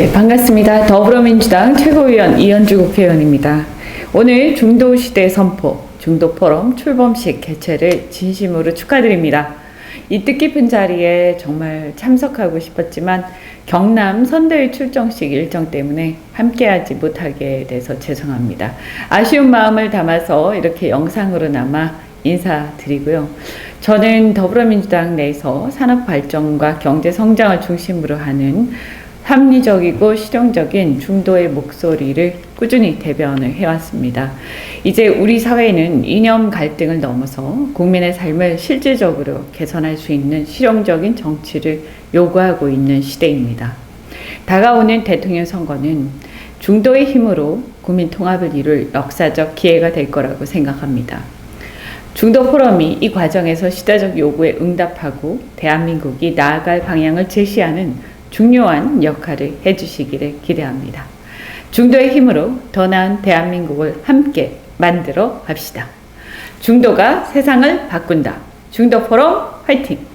네, 반갑습니다. 더불어민주당 최고위원 이현주 국회의원입니다. 오늘 중도 시대 선포, 중도 포럼 출범식 개최를 진심으로 축하드립니다. 이 뜻깊은 자리에 정말 참석하고 싶었지만 경남 선대위 출정식 일정 때문에 함께하지 못하게 돼서 죄송합니다. 아쉬운 마음을 담아서 이렇게 영상으로나마 인사드리고요. 저는 더불어민주당 내에서 산업 발전과 경제 성장을 중심으로 하는 합리적이고 실용적인 중도의 목소리를 꾸준히 대변을 해왔습니다. 이제 우리 사회는 이념 갈등을 넘어서 국민의 삶을 실질적으로 개선할 수 있는 실용적인 정치를 요구하고 있는 시대입니다. 다가오는 대통령 선거는 중도의 힘으로 국민 통합을 이룰 역사적 기회가 될 거라고 생각합니다. 중도 포럼이 이 과정에서 시대적 요구에 응답하고 대한민국이 나아갈 방향을 제시하는 중요한 역할을 해주시기를 기대합니다. 중도의 힘으로 더 나은 대한민국을 함께 만들어 갑시다. 중도가 세상을 바꾼다. 중도 포럼 화이팅!